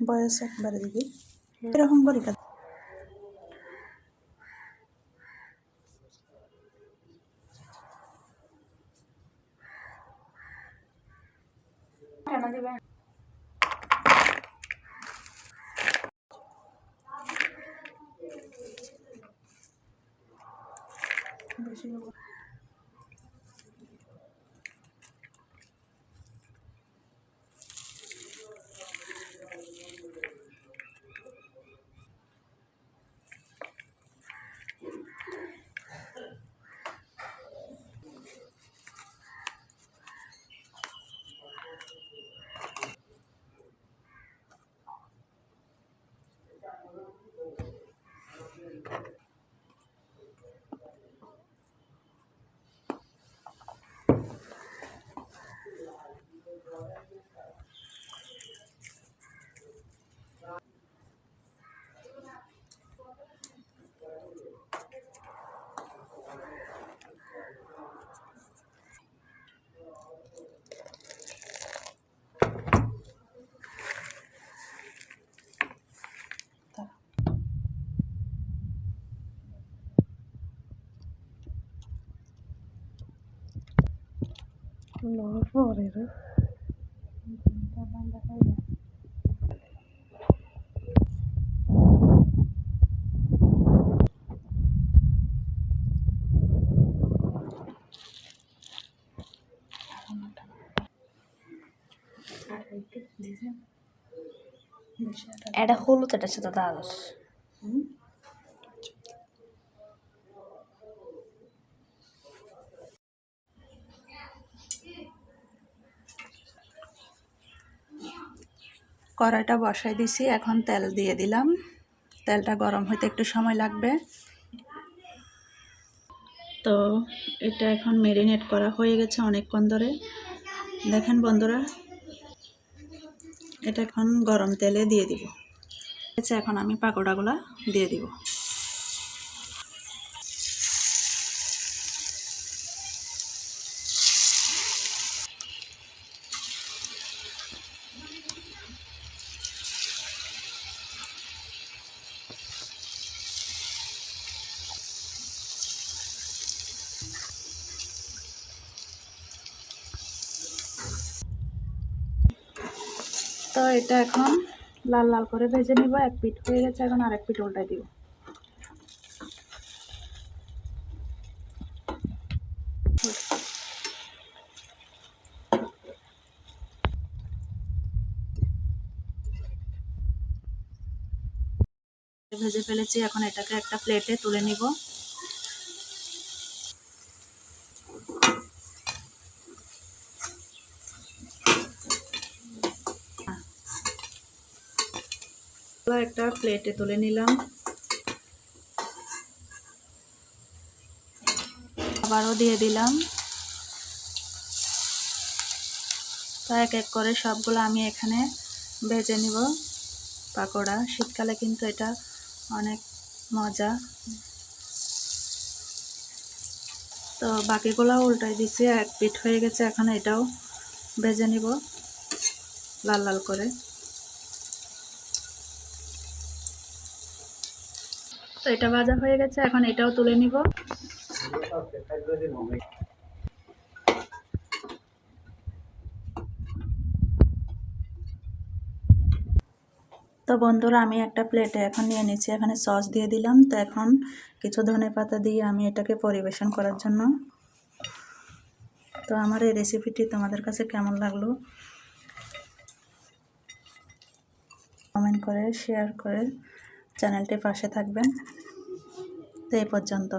বয়স একবারে দিবি এরকম করি কাজ। বেশি হবো। No, forever. এটা হলুদ এটার সাথে দাদা কড়াইটা বসাই দিছি, এখন তেল দিয়ে দিলাম। তেলটা গরম হইতে একটু সময় লাগবে। তো এটা এখন মেরিনেট করা হয়ে গেছে অনেকক্ষণ ধরে। দেখেন বন্ধুরা, এটা এখন গরম তেলে দিয়ে দিব। এখন আমি পাকোড়াগুলো দিয়ে দিব। তো এটা এখন লাল লাল করে ভেজে নিব, এক পিঠ হয়ে গেছে এখন আরেক পিঠ উল্টাই দিব। ভেজে ফেলেছি, এখন এটাকে একটা প্লেটে তুলে নিব। একটা প্লেটে তুলে নিলাম। আবারও দিয়ে দিলাম। তো এক এক করে সবগুলো আমি এখানে ভেজে নিব। পাকোড়া, শীতকালে কিন্তু এটা অনেক মজা। তো বাকিগুলো উল্টাই দিছি, এক পিঠ হয়ে গেছে, এখন এটাও ভেজে নিব লাল লাল করে। তো এটা ভাজা হয়ে গেছে, এখন এটাও তুলে নিব। তো বন্ধুরা, আমি একটা প্লেটে এখন নিয়ে নিচ্ছি, এখানে সস দিয়ে দিলাম। তো এখন কিছু ধনে পাতা দিয়ে আমি এটাকে পরিবেশন করার জন্য। তো আমার এই রেসিপিটি তোমাদের কাছে কেমন লাগল? কমেন্ট করে শেয়ার করে চ্যানেলটির পাশে থাকবেন। তো এই পর্যন্ত।